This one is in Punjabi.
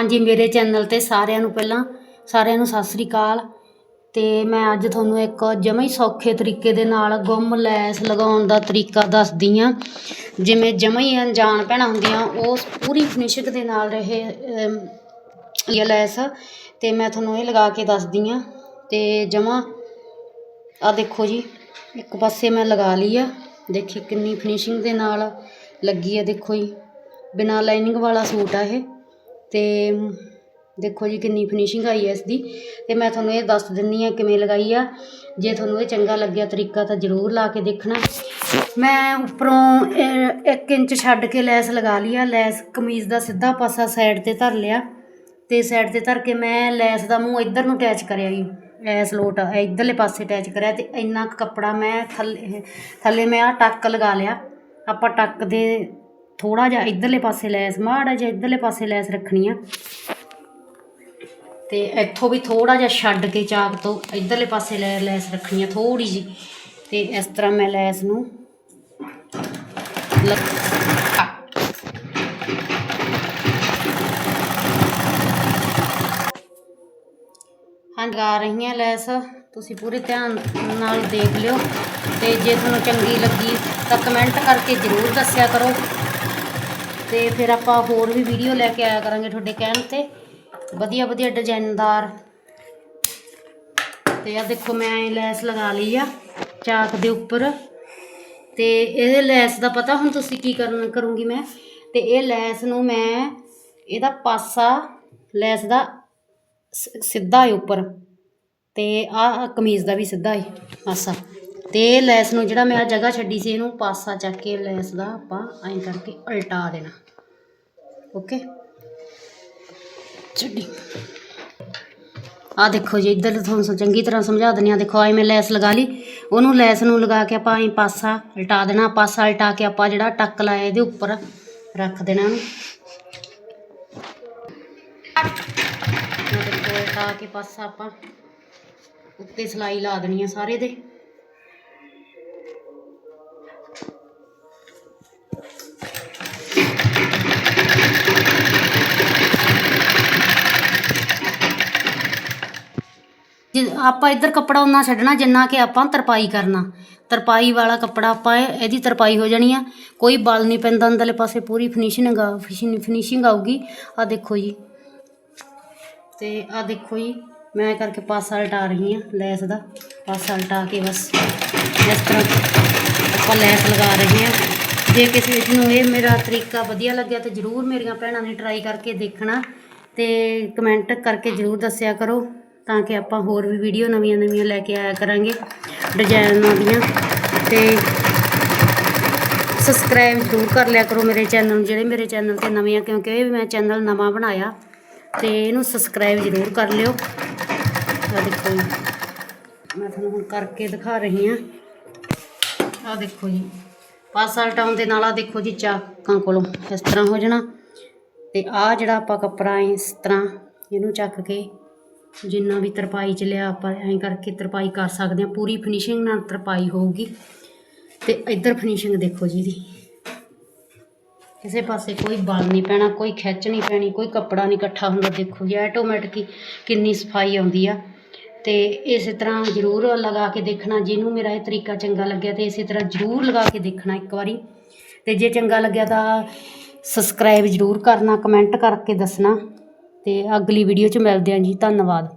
ਹਾਂਜੀ, ਮੇਰੇ ਚੈਨਲ ਤੇ ਸਾਰਿਆਂ ਨੂੰ ਪਹਿਲਾਂ ਸਾਰਿਆਂ ਨੂੰ ਸਤਿ ਸ੍ਰੀ ਅਕਾਲ। ਤੇ ਮੈਂ ਅੱਜ ਤੁਹਾਨੂੰ ਇੱਕ ਜਮਾਂ ਹੀ ਸੌਖੇ ਤਰੀਕੇ ਦੇ ਨਾਲ ਗੁੰਮ ਲੈਸ ਲਗਾਉਣ ਦਾ ਤਰੀਕਾ ਦੱਸਦੀ ਆ ਜਿਵੇਂ ਜਮਾਂ ਹੀ ਅਣਜਾਣ ਭੈਣਾਂ ਹੁੰਦੀਆਂ, ਉਹ ਪੂਰੀ ਫਿਨਿਸ਼ਿੰਗ ਦੇ ਨਾਲ ਰਹੇ ਇਹ ਲੈਸ। ਤੇ ਮੈਂ ਤੁਹਾਨੂੰ ਇਹ ਲਗਾ ਕੇ ਦੱਸਦੀ ਆ ਤੇ ਜਮਾਂ ਆ ਦੇਖੋ ਜੀ, ਇੱਕ ਪਾਸੇ ਮੈਂ ਲਗਾ ਲਈ ਆ। ਦੇਖੀ ਕਿੰਨੀ ਫਿਨਿਸ਼ਿੰਗ ਦੇ ਨਾਲ ਲੱਗੀ ਆ, ਦੇਖੋ ਜੀ। ਬਿਨਾ ਲਾਈਨਿੰਗ ਵਾਲਾ ਸੂਟ ਆ ਇਹ। ਅਤੇ ਦੇਖੋ ਜੀ ਕਿੰਨੀ ਫਿਨਿਸ਼ਿੰਗ ਆਈ ਹੈ ਇਸ ਦੀ ਤੇ ਮੈਂ ਤੁਹਾਨੂੰ ਇਹ ਦੱਸ ਦਿੰਦੀ ਹਾਂ ਕਿਵੇਂ ਲਗਾਈ ਆ। ਜੇ ਤੁਹਾਨੂੰ ਇਹ ਚੰਗਾ ਲੱਗਿਆ ਤਰੀਕਾ ਤਾਂ ਜ਼ਰੂਰ ਲਾ ਕੇ ਦੇਖਣਾ। ਮੈਂ ਉੱਪਰੋਂ 1 ਇੰਚ ਛੱਡ ਕੇ ਲੈਸ ਲਗਾ ਲਈ ਆ। ਲੈਸ ਕਮੀਜ਼ ਦਾ ਸਿੱਧਾ ਪਾਸਾ ਸਾਈਡ ਤੇ ਧਰ ਲਿਆ ਤੇ ਸਾਈਡ ਤੇ ਧਰ ਕੇ ਮੈਂ ਲੈਸ ਦਾ ਮੂੰਹ ਇੱਧਰ ਨੂੰ ਅਟੈਚ ਕਰਿਆ ਜੀ ਐਸ ਲੋਟ ਇੱਧਰਲੇ ਪਾਸੇ ਅਟੈਚ ਕਰਿਆ ਤੇ ਇੰਨਾ ਕੁ ਕੱਪੜਾ ਮੈਂ ਥੱਲੇ ਥੱਲੇ ਮੈਂ ਆ ਟੱਕ ਲਗਾ ਲਿਆ। ਆਪਾਂ ਟੱਕ ਦੇ ਥੋੜਾ ਜਿਹਾ ਇੱਧਰਲੇ ਪਾਸੇ ਲੈਸ, ਮਾੜਾ ਜਿਹਾ ਇੱਧਰਲੇ ਪਾਸੇ ਲੈਸ ਰੱਖਣੀ ਆ। ਤੇ ਇੱਥੋਂ ਵੀ ਥੋੜਾ ਜਿਹਾ ਛੱਡ ਕੇ ਚਾਕ ਤੋਂ ਇੱਧਰਲੇ ਪਾਸੇ ਲੈ, ਲੈਸ ਰੱਖਣੀ ਆ ਥੋੜੀ ਜੀ ਤੇ ਇਸ ਤਰ੍ਹਾਂ ਮੈਂ ਲੈਸ ਨੂੰ ਲ- ਹਾਂ ਲਗਾ ਰਹੀ ਹਾਂ ਲੈਸ। ਤੁਸੀਂ ਪੂਰੇ ਧਿਆਨ ਨਾਲ ਦੇਖ ਲਿਓ। ਤੇ ਜੇ ਤੁਹਾਨੂੰ ਚੰਗੀ ਲੱਗੀ ਤਾਂ ਕਮੈਂਟ ਕਰਕੇ ਜ਼ਰੂਰ ਦੱਸਿਆ ਕਰੋ। ਤੇ ਫਿਰ ਆਪਾਂ ਹੋਰ ਵੀ ਵੀਡੀਓ ਲੈ ਕੇ ਆਇਆ ਕਰਾਂਗੇ ਤੁਹਾਡੇ ਕਹਿਣ ਤੇ। ਵਧੀਆ ਵਧੀਆ ਡਿਜ਼ਾਈਨਦਾਰ ਤੇ ਆ ਦੇਖੋ ਮੈਂ ਇਹ ਲੈਸ ਲਗਾ ਲਈ ਆ, ਚਾਕ ਦੇ ਉੱਪਰ। ਤੇ ਇਹਦੇ ਲੈਸ ਦਾ ਪਤਾ ਹੁਣ ਤੁਸੀਂ ਕੀ ਕਰਨ, ਕਰੂੰਗੀ ਮੈਂ? ਤੇ ਇਹ ਲੈਸ ਨੂੰ ਮੈਂ, ਇਹਦਾ ਪਾਸਾ ਲੈਸ ਦਾ ਸਿੱਧਾ ਹੈ ਉੱਪਰ। ਤੇ ਆ ਕਮੀਜ਼ ਦਾ ਵੀ ਸਿੱਧਾ ਹੈ ਪਾਸਾ। ਤੇ ਇਹ ਲੈਸ ਨੂੰ ਜਿਹੜਾ ਮੈਂ ਆ ਜਗ੍ਹਾ ਛੱਡੀ ਸੀ, ਇਹਨੂੰ ਪਾਸਾ ਚੱਕ ਕੇ ਲੈਸ ਦਾ ਆਪਾਂ ਐਂ ਕਰਕੇ ਉਲਟਾ ਦੇਣਾ। ਓਕੇ? ਛੱਡੀ ਆ ਦੇਖੋ ਜੀ, ਇੱਧਰ ਤੁਹਾਨੂੰ ਚੰਗੀ ਤਰ੍ਹਾਂ ਸਮਝਾ ਦਿੰਦੀ ਆ ਦੇਖੋ ਆਏ ਮੈਂ ਲੈਸ ਲਗਾ ਲਈ। ਉਹਨੂੰ ਲੈਸ ਨੂੰ ਲਗਾ ਕੇ ਆਪਾਂ ਐਂ ਪਾਸਾ ਉਲਟਾ ਦੇਣਾ। ਪਾਸਾ ਉਲਟਾ ਕੇ ਆਪਾਂ ਜਿਹੜਾ ਟੱਕ ਲਾਇਆ ਇਹਦੇ ਉੱਪਰ ਰੱਖ ਦੇਣਾ ਉਹਨੂੰ। ਉਲਟਾ ਕੇ ਪਾਸਾ ਆਪਾਂ ਉੱਤੇ ਸਲਾਈ ਲਾ ਦੇਣੀ ਆ ਸਾਰੇ ਦੇ। ਜੇ, ਆਪਾਂ ਇੱਧਰ ਕੱਪੜਾ ਉਨਾ ਛੱਡਣਾ ਜਿੰਨਾ ਕਿ ਆਪਾਂ ਤਰਪਾਈ ਕਰਨਾ। ਤਰਪਾਈ ਵਾਲਾ ਕੱਪੜਾ ਆਪਾਂ ਇਹ- ਇਹਦੀ ਤਰਪਾਈ ਹੋ ਜਾਣੀ ਆ। ਕੋਈ ਬਲ ਨਹੀਂ ਪੈਂਦਾ, ਅੰਦਰਲੇ ਪਾਸੇ ਪੂਰੀ ਫਿਨਿਸ਼ਿੰਗ ਆ ਫਿਨਿਸ਼ਿੰਗ ਆਊਗੀ। ਆ ਦੇਖੋ ਜੀ। ਤੇ ਆ ਦੇਖੋ ਜੀ, ਮੈਂ ਕਰਕੇ ਪਾਸਾ ਲਟਾ ਰਹੀ ਹਾਂ ਲੈਸ ਦਾ। ਪਾਸਾ ਲਟਾ ਕੇ ਬਸ ਇਸ ਤਰ੍ਹਾਂ ਆਪਾਂ ਲੈਸ ਲਗਾ ਰਹੇ ਹਾਂ ਜੇ ਕਿਸੇ ਨੂੰ ਇਹ ਮੇਰਾ ਤਰੀਕਾ ਵਧੀਆ ਲੱਗਿਆ ਤਾਂ ਜਰੂਰ ਮੇਰੀਆਂ ਭੈਣਾਂ ਨੇ ਟਰਾਈ ਕਰਕੇ ਦੇਖਣਾ ਤੇ ਕਮੈਂਟ ਕਰਕੇ ਜਰੂਰ ਦੱਸਿਆ ਕਰੋ। ਤਾਂ ਕਿ ਆਪਾਂ ਹੋਰ ਵੀ ਵੀਡੀਓ ਨਵੀਆਂ ਨਵੀਆਂ ਲੈ ਕੇ ਆਇਆ ਕਰਾਂਗੇ ਡਿਜ਼ਾਈਨਾਂ ਦੀਆਂ। ਤੇ ਸਬਸਕ੍ਰਾਈਬ ਜ਼ਰੂਰ ਕਰ ਲਿਆ ਕਰੋ ਮੇਰੇ ਚੈਨਲ ਨੂੰ, ਜਿਹੜੇ ਮੇਰੇ ਚੈਨਲ ਤੇ ਨਵੇਂ ਆ, ਕਿਉਂਕਿ ਇਹ ਵੀ ਮੈਂ ਚੈਨਲ ਨਵਾਂ ਬਣਾਇਆ। ਤੇ ਇਹਨੂੰ ਸਬਸਕ੍ਰਾਈਬ ਜ਼ਰੂਰ ਕਰ ਲਿਓ। ਆ ਦੇਖੋ ਜੀ, ਮੈਂ ਤੁਹਾਨੂੰ ਹੁਣ ਕਰਕੇ ਦਿਖਾ ਰਹੀ ਹਾਂ। ਆ ਦੇਖੋ ਜੀ ਪਾਸਾ ਹਟਾਉਣ ਦੇ ਨਾਲ ਆ ਦੇਖੋ ਜੀ, ਚਾਕਾਂ ਕੋਲੋਂ ਇਸ ਤਰ੍ਹਾਂ ਹੋ ਜਾਣਾ। ਤੇ ਆ ਜਿਹੜਾ ਆਪਾਂ ਕੱਪੜਾ ਹੈ, ਇਸ ਤਰ੍ਹਾਂ ਇਹਨੂੰ ਚੱਕ ਕੇ ਜਿੰਨਾ ਵੀ ਤਰਪਾਈ ਚ ਲਿਆ ਆਪਾਂ ਐਂ ਕਰਕੇ ਤਰਪਾਈ ਕਰ ਸਕਦੇ ਹਾਂ। ਪੂਰੀ ਫਿਨਿਸ਼ਿੰਗ ਨਾਲ ਤਰਪਾਈ ਹੋਊਗੀ। ਤੇ ਇੱਧਰ ਫਿਨਿਸ਼ਿੰਗ ਦੇਖੋ ਜੀ ਦੀ। ਕਿਸੇ ਪਾਸੇ ਕੋਈ ਬਲ ਨਹੀਂ ਪੈਣਾ, ਕੋਈ ਖਿੱਚ ਨਹੀਂ ਪੈਣੀ, ਕੋਈ ਕੱਪੜਾ ਨਹੀਂ ਇਕੱਠਾ ਹੁੰਦਾ। ਦੇਖੋ ਜੀ ਆਟੋਮੈਟਿਕ ਹੀ ਕਿੰਨੀ ਸਫ਼ਾਈ ਆਉਂਦੀ ਆ। ਤੇ ਇਸੇ ਤਰ੍ਹਾਂ ਜ਼ਰੂਰ ਲਗਾ ਕੇ ਦੇਖਣਾ। ਜਿਹਨੂੰ ਮੇਰਾ ਇਹ ਤਰੀਕਾ ਚੰਗਾ ਲੱਗਿਆ ਤੇ ਇਸੇ ਤਰ੍ਹਾਂ ਜ਼ਰੂਰ ਲਗਾ ਕੇ ਦੇਖਣਾ ਇੱਕ ਵਾਰੀ। ਤੇ ਜੇ ਚੰਗਾ ਲੱਗਿਆ ਤਾਂ ਸਬਸਕ੍ਰਾਈਬ ਜ਼ਰੂਰ ਕਰਨਾ ਕਮੈਂਟ ਕਰਕੇ ਦੱਸਣਾ। ਅਤੇ ਅਗਲੀ ਵੀਡੀਓ 'ਚ ਮਿਲਦੇ ਹਾਂ ਜੀ ਧੰਨਵਾਦ।